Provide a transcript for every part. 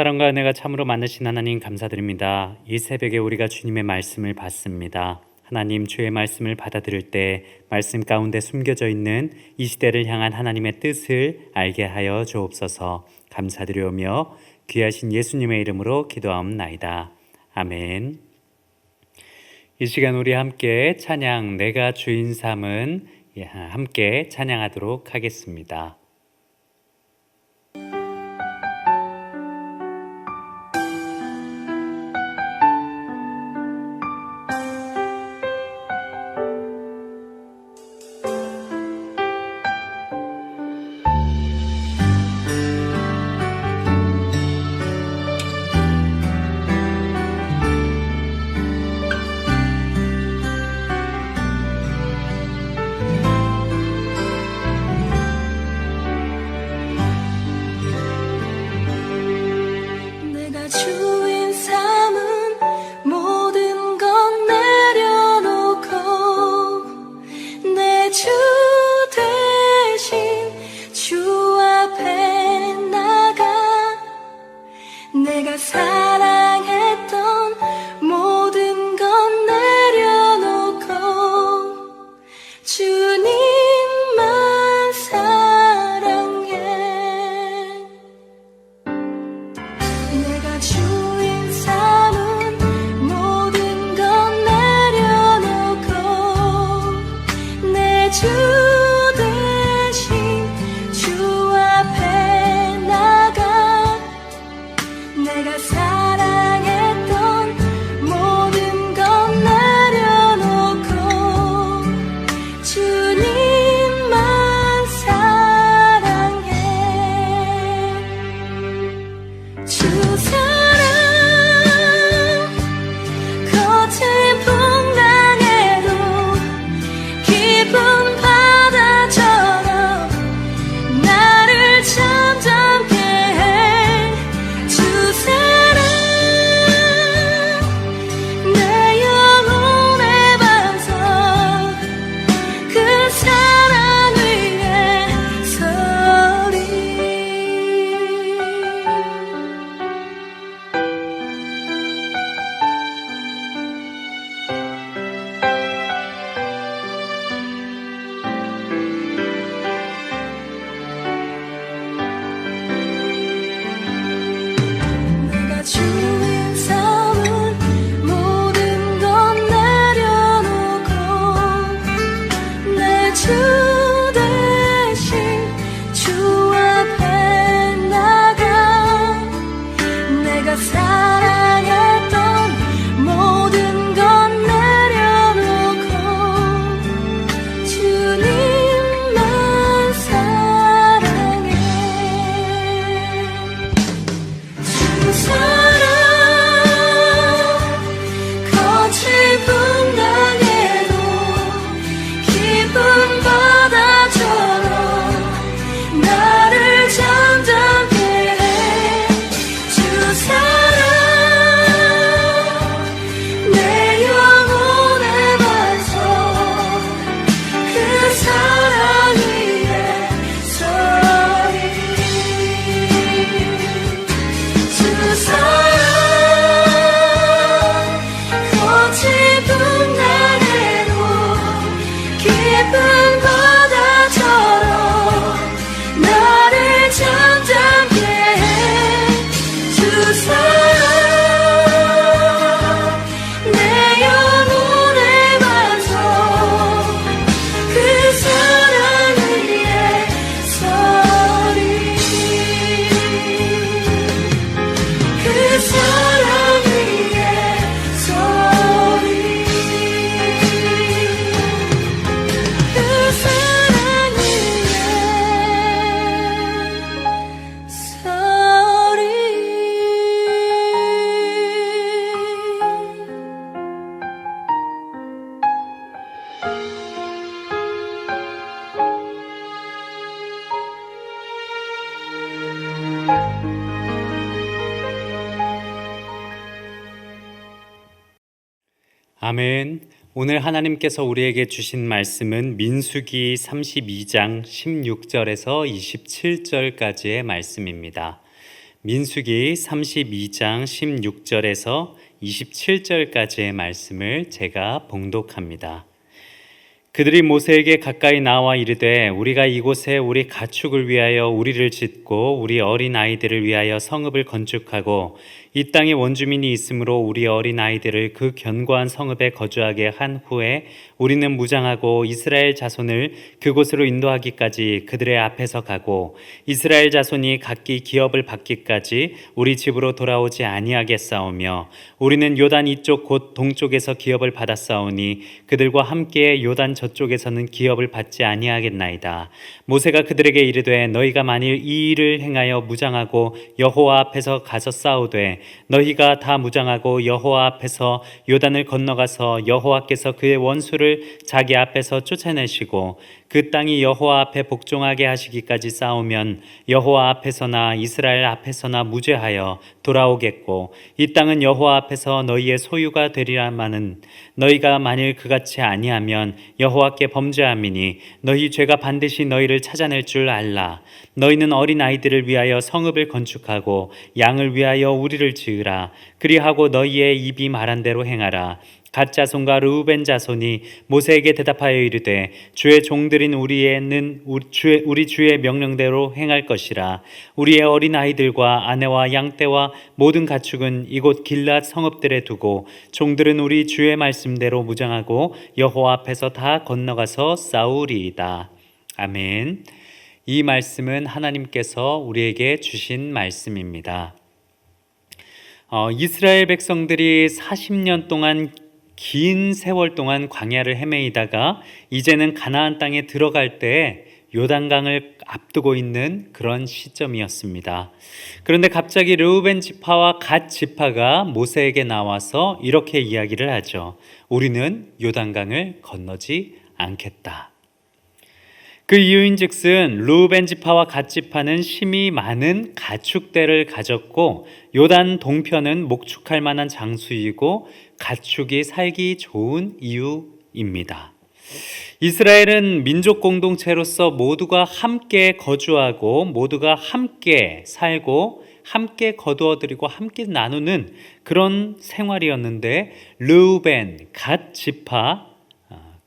사랑과 은혜가 참으로 많으신 하나님 감사드립니다. 이 새벽에 우리가 주님의 말씀을 받습니다. 하나님 주의 말씀을 받아들일 때 말씀 가운데 숨겨져 있는 이 시대를 향한 하나님의 뜻을 알게 하여 주옵소서 감사드리오며 귀하신 예수님의 이름으로 기도하옵나이다. 아멘. 이 시간 우리 함께 찬양 내가 주인 삼은 예, 함께 찬양하도록 하겠습니다. 아멘. 오늘 하나님께서 우리에게 주신 말씀은 민수기 32장 16절에서 27절까지의 말씀입니다. 민수기 32장 16절에서 27절까지의 말씀을 제가 봉독합니다. 그들이 모세에게 가까이 나와 이르되 우리가 이곳에 우리 가축을 위하여 우리를 짓고 우리 어린 아이들을 위하여 성읍을 건축하고 이 땅에 원주민이 있으므로 우리 어린 아이들을 그 견고한 성읍에 거주하게 한 후에 우리는 무장하고 이스라엘 자손을 그곳으로 인도하기까지 그들의 앞에서 가고 이스라엘 자손이 각기 기업을 받기까지 우리 집으로 돌아오지 아니하겠사오며 우리는 요단 이쪽 곧 동쪽에서 기업을 받았사오니 그들과 함께 요단 저쪽에서는 기업을 받지 아니하겠나이다. 모세가 그들에게 이르되 너희가 만일 이 일을 행하여 무장하고 여호와 앞에서 가서 싸우되 너희가 다 무장하고 여호와 앞에서 요단을 건너가서 여호와께서 그의 원수를 자기 앞에서 쫓아내시고 그 땅이 여호와 앞에 복종하게 하시기까지 싸우면 여호와 앞에서나 이스라엘 앞에서나 무죄하여 돌아오겠고 이 땅은 여호와 앞에서 너희의 소유가 되리라마는 너희가 만일 그같이 아니하면 여호와께 범죄함이니 너희 죄가 반드시 너희를 찾아낼 줄 알라. 너희는 어린 아이들을 위하여 성읍을 건축하고 양을 위하여 우리를 지으라 그리하고 너희의 입이 말한 대로 행하라 갓 자손과 르우벤 자손이 모세에게 대답하여 이르되 주의 종들인 우리에는 우리 주의 명령대로 행할 것이라 우리의 어린 아이들과 아내와 양떼와 모든 가축은 이곳 길랏 성읍들에 두고 종들은 우리 주의 말씀대로 무장하고 여호와 앞에서 다 건너가서 싸우리이다 아멘. 이 말씀은 하나님께서 우리에게 주신 말씀입니다. 어, 이스라엘 백성들이 40년 동안 긴 세월 동안 광야를 헤매이다가 이제는 가나안 땅에 들어갈 때 요단강을 앞두고 있는 그런 시점이었습니다. 그런데 갑자기 르우벤 지파와 갓 지파가 모세에게 나와서 이렇게 이야기를 하죠. 우리는 요단강을 건너지 않겠다. 그 이유인즉슨 루벤 지파와 갓 지파는 심이 많은 가축대를 가졌고 요단 동편은 목축할 만한 장수이고 가축이 살기 좋은 이유입니다. 이스라엘은 민족 공동체로서 모두가 함께 거주하고 모두가 함께 살고 함께 거두어들이고 함께 나누는 그런 생활이었는데 르우벤, 갓 지파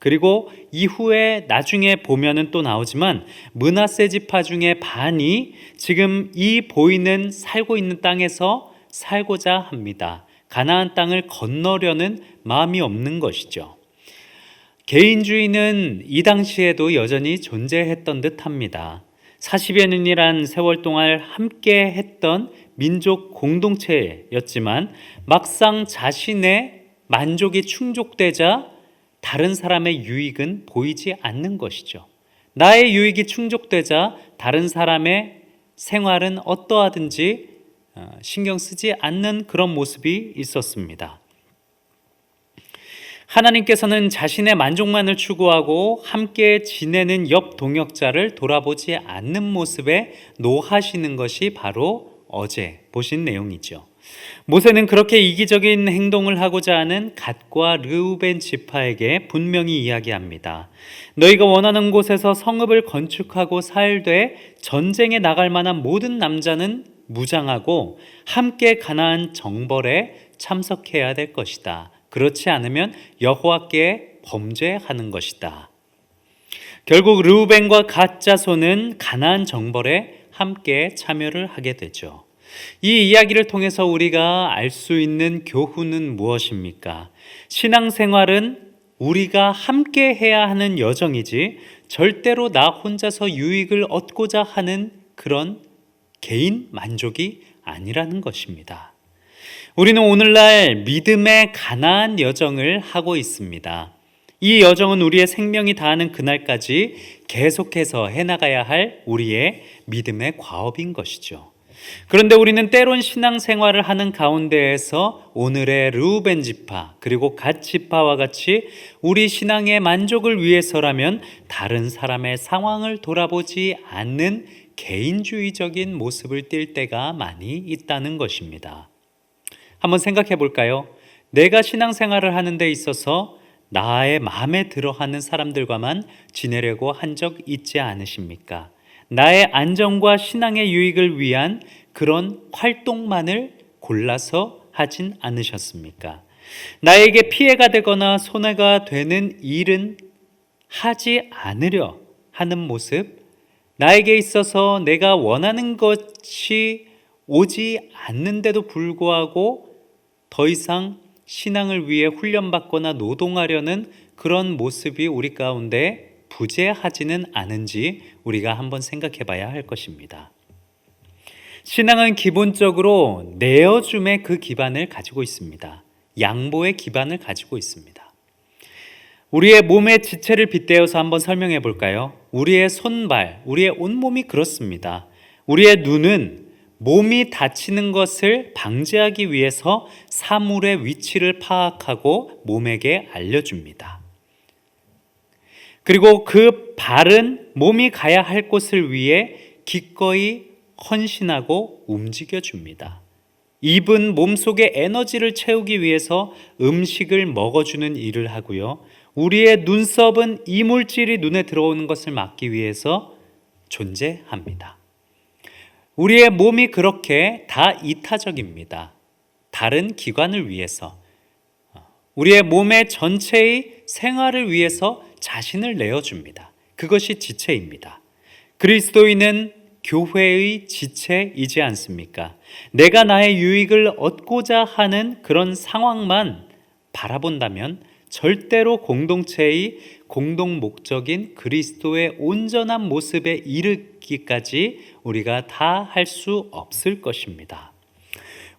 그리고 이후에 나중에 보면은 또 나오지만 문하세 지파 중에 반이 지금 이 보이는 살고 있는 땅에서 살고자 합니다. 가나안 땅을 건너려는 마음이 없는 것이죠. 개인주의는 이 당시에도 여전히 존재했던 듯 합니다. 40여 년이란 세월 동안 함께 했던 민족 공동체였지만 막상 자신의 만족이 충족되자 다른 사람의 유익은 보이지 않는 것이죠. 나의 유익이 충족되자 다른 사람의 생활은 어떠하든지 어, 신경 쓰지 않는 그런 모습이 있었습니다. 하나님께서는 자신의 만족만을 추구하고 함께 지내는 옆 동역자를 돌아보지 않는 모습에 노하시는 것이 바로 어제 보신 내용이죠. 모세는 그렇게 이기적인 행동을 하고자 하는 갓과 르우벤 지파에게 분명히 이야기합니다. 너희가 원하는 곳에서 성읍을 건축하고 살되 전쟁에 나갈 만한 모든 남자는 무장하고 함께 가나안 정벌에 참석해야 될 것이다. 그렇지 않으면 여호와께 범죄하는 것이다. 결국 르우벤과 갓 자손은 가나안 정벌에 함께 참여를 하게 되죠. 이 이야기를 통해서 우리가 알 수 있는 교훈은 무엇입니까? 신앙생활은 우리가 함께 해야 하는 여정이지 절대로 나 혼자서 유익을 얻고자 하는 그런 개인 만족이 아니라는 것입니다. 우리는 오늘날 믿음의 가나안 여정을 하고 있습니다. 이 여정은 우리의 생명이 다하는 그날까지 계속해서 해나가야 할 우리의 믿음의 과업인 것이죠. 그런데 우리는 때론 신앙생활을 하는 가운데에서 오늘의 르우벤 지파 그리고 갓 지파와 같이 우리 신앙의 만족을 위해서라면 다른 사람의 상황을 돌아보지 않는 개인주의적인 모습을 띌 때가 많이 있다는 것입니다. 한번 생각해 볼까요? 내가 신앙생활을 하는 데 있어서 나의 마음에 들어 하는 사람들과만 지내려고 한 적 있지 않으십니까? 나의 안정과 신앙의 유익을 위한 그런 활동만을 골라서 하진 않으셨습니까? 나에게 피해가 되거나 손해가 되는 일은 하지 않으려 하는 모습, 나에게 있어서 내가 원하는 것이 오지 않는데도 불구하고 더 이상 신앙을 위해 훈련받거나 노동하려는 그런 모습이 우리 가운데 부재하지는 않은지 우리가 한번 생각해 봐야 할 것입니다. 신앙은 기본적으로 내어줌의 그 기반을 가지고 있습니다. 양보의 기반을 가지고 있습니다. 우리의 몸의 지체를 빗대어서 한번 설명해 볼까요? 우리의 손발, 우리의 온몸이 그렇습니다. 우리의 눈은 몸이 다치는 것을 방지하기 위해서 사물의 위치를 파악하고 몸에게 알려줍니다. 그리고 그 발은 몸이 가야 할 곳을 위해 기꺼이 헌신하고 움직여 줍니다. 입은 몸속에 에너지를 채우기 위해서 음식을 먹어주는 일을 하고요. 우리의 눈썹은 이물질이 눈에 들어오는 것을 막기 위해서 존재합니다. 우리의 몸이 그렇게 다 이타적입니다. 다른 기관을 위해서. 우리의 몸의 전체의 생활을 위해서 자신을 내어줍니다. 그것이 지체입니다. 그리스도인은 교회의 지체이지 않습니까? 내가 나의 유익을 얻고자 하는 그런 상황만 바라본다면 절대로 공동체의 공동 목적인 그리스도의 온전한 모습에 이르기까지 우리가 다 할 수 없을 것입니다.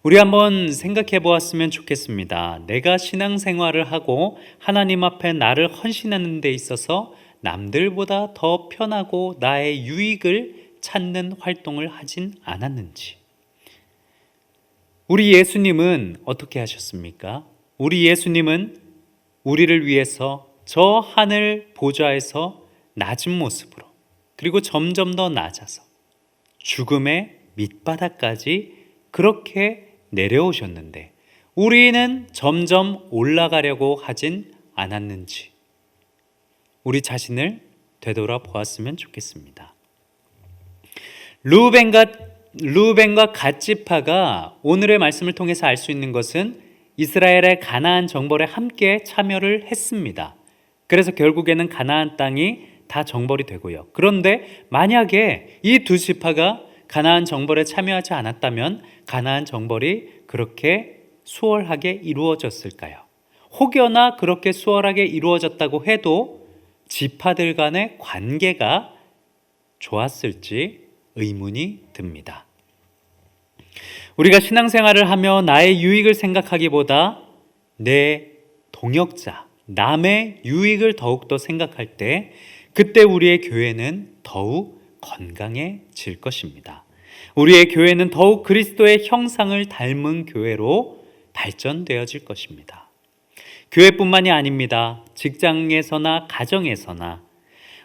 우리 한번 생각해 보았으면 좋겠습니다. 내가 신앙생활을 하고 하나님 앞에 나를 헌신하는 데 있어서 남들보다 더 편하고 나의 유익을 찾는 활동을 하진 않았는지. 우리 예수님은 어떻게 하셨습니까? 우리 예수님은 우리를 위해서 저 하늘 보좌에서 낮은 모습으로 그리고 점점 더 낮아서 죽음의 밑바닥까지 그렇게 내려오셨는데 우리는 점점 올라가려고 하진 않았는지 우리 자신을 되돌아 보았으면 좋겠습니다. 루벤과 루벤과 갓지파가 오늘의 말씀을 통해서 알 수 있는 것은 이스라엘의 가나안 정벌에 함께 참여를 했습니다. 그래서 결국에는 가나안 땅이 다 정벌이 되고요. 그런데 만약에 이 두 지파가 가나안 정벌에 참여하지 않았다면 가나안 정벌이 그렇게 수월하게 이루어졌을까요? 혹여나 그렇게 수월하게 이루어졌다고 해도 지파들 간의 관계가 좋았을지 의문이 듭니다. 우리가 신앙생활을 하며 나의 유익을 생각하기보다 내 동역자, 남의 유익을 더욱더 생각할 때 그때 우리의 교회는 더욱 건강해질 것입니다. 우리의 교회는 더욱 그리스도의 형상을 닮은 교회로 발전되어질 것입니다. 교회뿐만이 아닙니다. 직장에서나 가정에서나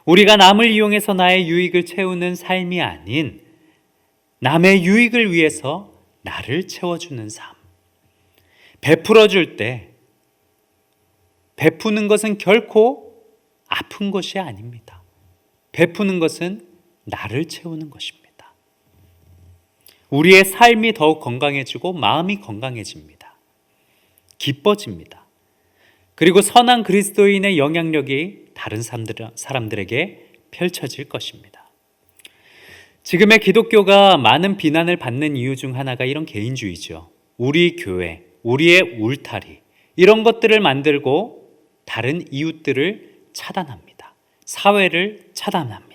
우리가 남을 이용해서 나의 유익을 채우는 삶이 아닌 남의 유익을 위해서 나를 채워주는 삶. 베풀어 줄 때 베푸는 것은 결코 아픈 것이 아닙니다. 베푸는 것은 나를 채우는 것입니다. 우리의 삶이 더욱 건강해지고 마음이 건강해집니다. 기뻐집니다. 그리고 선한 그리스도인의 영향력이 다른 사람들 에게 펼쳐질 것입니다. 지금의 기독교가 많은 비난을 받는 이유 중 하나가 이런 개인주의죠. 우리 교회, 우리의 울타리, 이런 것들을 만들고 다른 이웃들을 차단합니다. 사회를 차단합니다.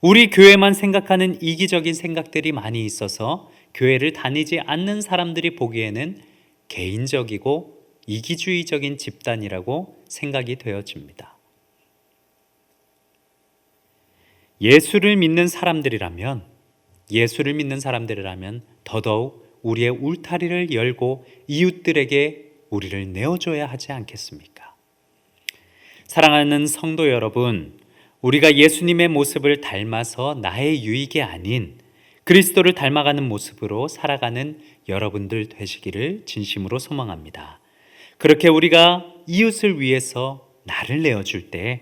우리 교회만 생각하는 이기적인 생각들이 많이 있어서 교회를 다니지 않는 사람들이 보기에는 개인적이고 이기주의적인 집단이라고 생각이 되어집니다. 예수를 믿는 사람들이라면 예수를 믿는 사람들이라면 더더욱 우리의 울타리를 열고 이웃들에게 우리를 내어줘야 하지 않겠습니까? 사랑하는 성도 여러분, 우리가 예수님의 모습을 닮아서 나의 유익이 아닌 그리스도를 닮아가는 모습으로 살아가는 여러분들 되시기를 진심으로 소망합니다. 그렇게 우리가 이웃을 위해서 나를 내어줄 때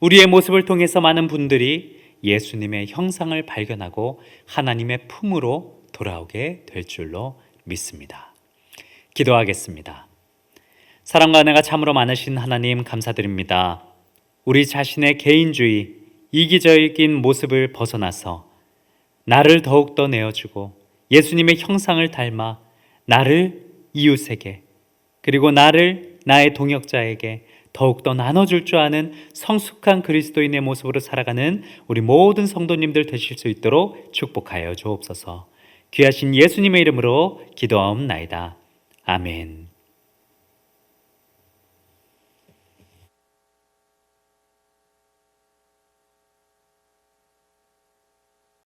우리의 모습을 통해서 많은 분들이 예수님의 형상을 발견하고 하나님의 품으로 돌아오게 될 줄로 믿습니다. 기도하겠습니다. 사랑과 은혜가 참으로 많으신 하나님 감사드립니다. 우리 자신의 개인주의, 이기적인 모습을 벗어나서 나를 더욱 더 내어주고 예수님의 형상을 닮아 나를 이웃에게 그리고 나를 나의 동역자에게 더욱더 나눠줄 줄 아는 성숙한 그리스도인의 모습으로 살아가는 우리 모든 성도님들 되실 수 있도록 축복하여 주옵소서. 귀하신 예수님의 이름으로 기도하옵나이다. 아멘.